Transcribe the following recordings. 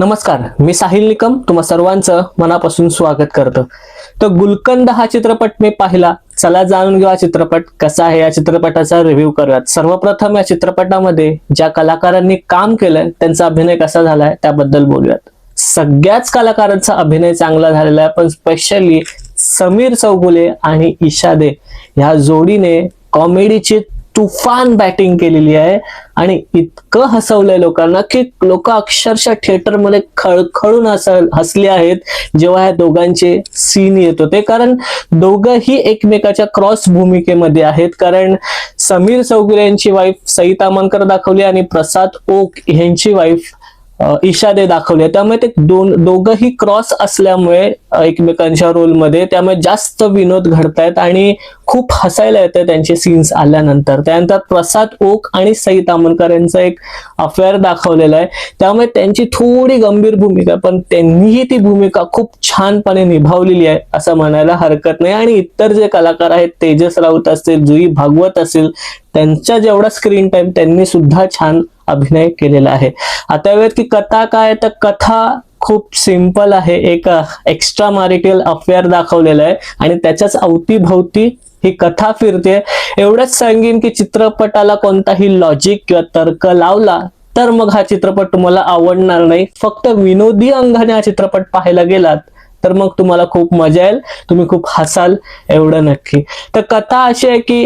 नमस्कार मी साहिल निकम तुम्हा सर्वांचं मनापासून स्वागत करतो. तर गुलकंद हा चित्रपट मी पाहिला. चला जाणून घेऊ हा चित्रपट कसा आहे. या चित्रपटाचा रिव्ह्यू करूयात. सर्वप्रथम या चित्रपटामध्ये ज्या कलाकारांनी काम केलंय त्यांचा अभिनय कसा झालाय त्याबद्दल बोलूयात. सगळ्याच कलाकारांचा अभिनय चांगला झालेला आहे पण स्पेशली समीर चौगुले आणि इशादे ह्या जोडीने कॉमेडीची तुफान बॅटिंग केलेली आहे. आणि इतकं हसवलंय लोकांना की लोक अक्षरशः थिएटरमध्ये खळखळून हस हसले आहेत. जेव्हा या दोघांचे सीन येत होते. कारण दोघंही एकमेकाच्या क्रॉस भूमिकेमध्ये आहेत. कारण समीर चौगुले यांची वाईफ सई तामणकर दाखवली आणि प्रसाद ओक यांची वाईफ इशारे इशादे दाखवले. त्यामुळे ते दोन दोघंही क्रॉस असल्यामुळे एकमेकांच्या रोलमध्ये त्यामुळे जास्त विनोद घडतायत आणि खूप हसायला येतं त्यांचे सीन्स आल्यानंतर. त्यानंतर प्रसाद ओक आणि सई तामनकर यांचा एक अफेअर दाखवलेला आहे. त्यामुळे त्यांची थोडी गंभीर भूमिका पण त्यांनीही ती भूमिका खूप छानपणे निभावलेली आहे असं म्हणायला हरकत नाही. आणि इतर जे कलाकार आहेत तेजस राऊत असतील जुई भागवत असेल त्यांच्या जेवढा स्क्रीन टाइम त्यांनी सुद्धा छान अभिनय केलेला आहे. आता वेळेत की कथा काय तर कथा खूप सिंपल आहे. एक एक्स्ट्रा मॅरिटल अफेअर दाखवलेलं आहे आणि त्याच्याच अवतीभवती ही कथा फिरते एवढंच सांगेन की चित्रपटाला कोणताही लॉजिक किंवा तर्क लावला तर मग हा चित्रपट तुम्हाला आवडणार नाही. फक्त विनोदी अंगाने हा चित्रपट पाहायला गेलात तर मग तुम्हाला खूप मजा येईल. तुम्ही खूप हसाल एवढं नक्की. तर कथा अशी आहे की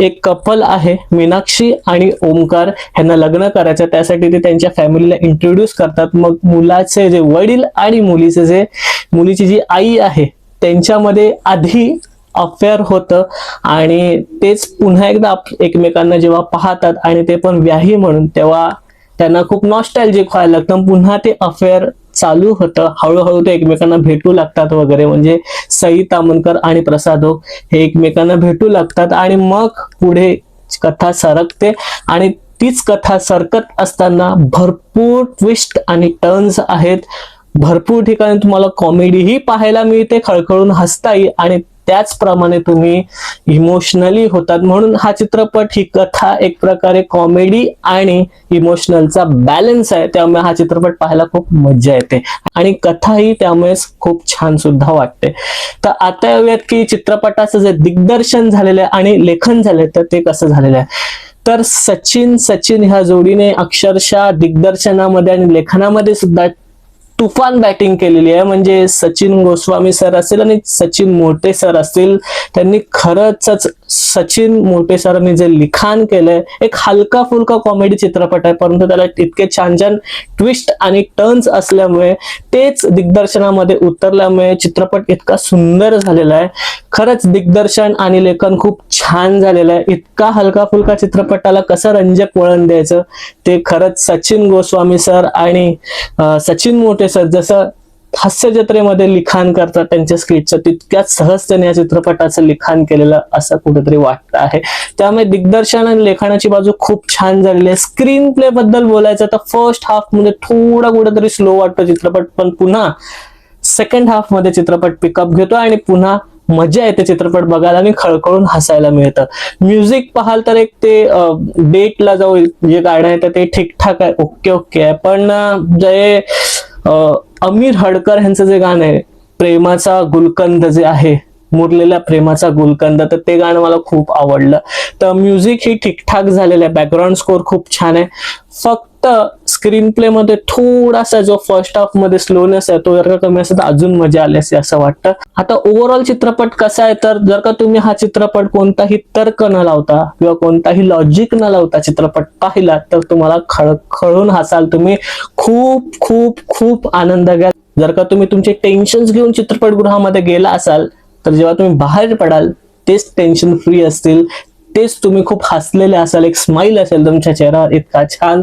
एक कपल आहे मीनाक्षी आणि ओमकार यांना लग्न करायचं. त्यासाठी ते त्यांच्या फॅमिलीला इंट्रोड्यूस करतात. मग मुलाचे जे वडील आणि मुलीचे जे मुलीची जी आई आहे त्यांच्यामध्ये आधी अफेअर होतं. आणि तेच पुन्हा एकदा एकमेकांना जेव्हा पाहतात आणि ते पण व्याही म्हणून तेव्हा त्यांना खूप नॉस्टॅल्जिक व्हायला लागतं. पुन्हा ते अफेअर चालू होतं. हळूहळू ते एकमेकांना भेटू लागतात वगैरे. म्हणजे सई तामणकर आणि प्रसाद हो हे एकमेकांना भेटू लागतात आणि मग पुढे कथा सरकते आणि तीच कथा सरकत असताना भरपूर ट्विस्ट आणि टर्न्स आहेत. भरपूर ठिकाणी तुम्हाला कॉमेडीही पाहायला मिळते. खळखळून हसताई आणि त्याचप्रमाणे तुम्ही इमोशनली होतात म्हणून हा चित्रपट ही कथा एक प्रकारे कॉमेडी आणि इमोशनलचा बॅलन्स आहे त्यामुळे हा चित्रपट पाहायला खूप मजा येते. आणि कथाही त्यामुळेच खूप छान सुद्धा वाटते. तर आता येऊयात की चित्रपटाचं जे दिग्दर्शन झालेलं आहे आणि लेखन झालंय तर ते कसं झालेलं आहे? तर सचिन सचिन ह्या जोडीने अक्षरशः दिग्दर्शनामध्ये आणि लेखनामध्ये सुद्धा तुफान बॅटिंग केलेली आहे. म्हणजे सचिन गोस्वामी सर असतील आणि सचिन मोठे सर असतील त्यांनी खरंच सचिन मोठे सरांनी जे लिखाण केलंय एक हलका फुलका कॉमेडी चित्रपट आहे परंतु त्याला इतके छान छान ट्विस्ट आणि टर्न्स असल्यामुळे तेच दिग्दर्शनामध्ये उतरल्यामुळे चित्रपट इतका सुंदर झालेला आहे. खरंच दिग्दर्शन आणि लेखन खूप छान झालेलं आहे. इतका हलका फुलका चित्रपटाला कसं रंजक वळण द्यायचं ते खरंच सचिन गोस्वामी सर आणि सचिन मोठे सर जसं हास्य जत्रेमध्ये लिखाण करतात त्यांच्या स्क्रिप्टचं तितक्याच सहजतेने या चित्रपटाचं लिखाण केलेलं असं कुठेतरी वाटतं आहे. त्यामुळे दिग्दर्शन आणि लेखनाची बाजू खूप छान झालेली आहे. स्क्रीन प्ले बद्दल बोलायचं तर फर्स्ट हाफमध्ये थोडा कुठेतरी स्लो वाटतो चित्रपट पण पुन्हा सेकंड हाफमध्ये चित्रपट पिकअप घेतो आणि पुन्हा मजा येते चित्रपट बघायला आणि खळखळून हसायला मिळतं. म्युझिक पाहाल तर एक ते डेटला जाऊ जे गाणं आहे तर ते ठीकठाक आहे ओके ओके आहे. पण जे अमीर हडकर यांचं जे गाणं आहे प्रेमाचा गुलकंद जे आहे मुरलेल्या प्रेमाचा गुलकंद तर ते गाणं मला खूप आवडलं. तर म्युझिक ही ठीकठाक झालेलं आहे. बॅकग्राऊंड स्कोर खूप छान आहे. फक्त स्क्रीन प्ले मध्ये थोडासा जो फर्स्ट हाफमध्ये स्लोनेस आहे तो जर का कमी असेल तर अजून मजा आली असते असं वाटतं. आता ओव्हरऑल चित्रपट कसा आहे? तर जर का तुम्ही हा चित्रपट कोणताही तर्क न लावता किंवा कोणताही लॉजिक न लावता चित्रपट पाहिला तर तुम्हाला खळखळून हसाल तुम्ही. खूप खूप खूप आनंद घ्याल. जर का तुम्ही तुमचे टेन्शन्स घेऊन चित्रपटगृहामध्ये गेला असाल तर जेव्हा तुम्ही बाहेर पडाल तेच टेन्शन फ्री असतील. तेच तुम्ही खूप हसलेले असाल एक स्माइल असेल तुमच्या चेहऱ्यावर इतका छान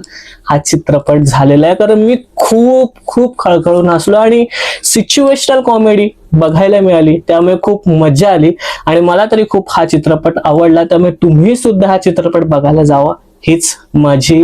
हा चित्रपट झालेला आहे. कारण मी खूप खूप खळखळून हसलो आणि सिच्युएशनल कॉमेडी बघायला मिळाली. त्यामुळे खूप मजा आली. आणि मला तरी खूप हा चित्रपट आवडला. त्यामुळे तुम्ही सुद्धा हा चित्रपट बघायला जावा. हीच माझी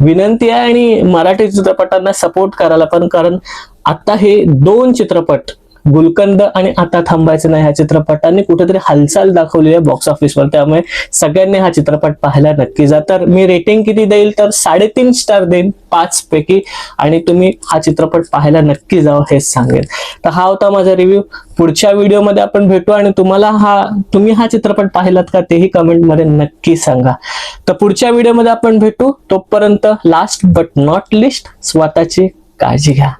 विनंती आहे आणि मराठी चित्रपटांना सपोर्ट करायला पण. कारण आता हे दोन चित्रपट गुलकंद आणि आता थांबायचं नाही ह्या चित्रपटाने कुठेतरी हालचाल दाखवली आहे बॉक्स ऑफिसवर त्यामुळे सगळ्यांनी हा चित्रपट पाहायला नक्की जा. तर मी रेटिंग किती देईल? तर साडेतीन स्टार देईन पाच पैकी. आणि तुम्ही हा चित्रपट पाहायला नक्की जावं हेच सांगेन. तर हा होता माझा रिव्ह्यू पुढच्या व्हिडिओमध्ये आपण भेटू आणि तुम्हाला हा तुम्ही हा चित्रपट पाहिलात का तेही कमेंटमध्ये नक्की सांगा. तर पुढच्या व्हिडिओमध्ये आपण भेटू. तोपर्यंत लास्ट बट नॉट लिस्ट स्वतःची काळजी घ्या.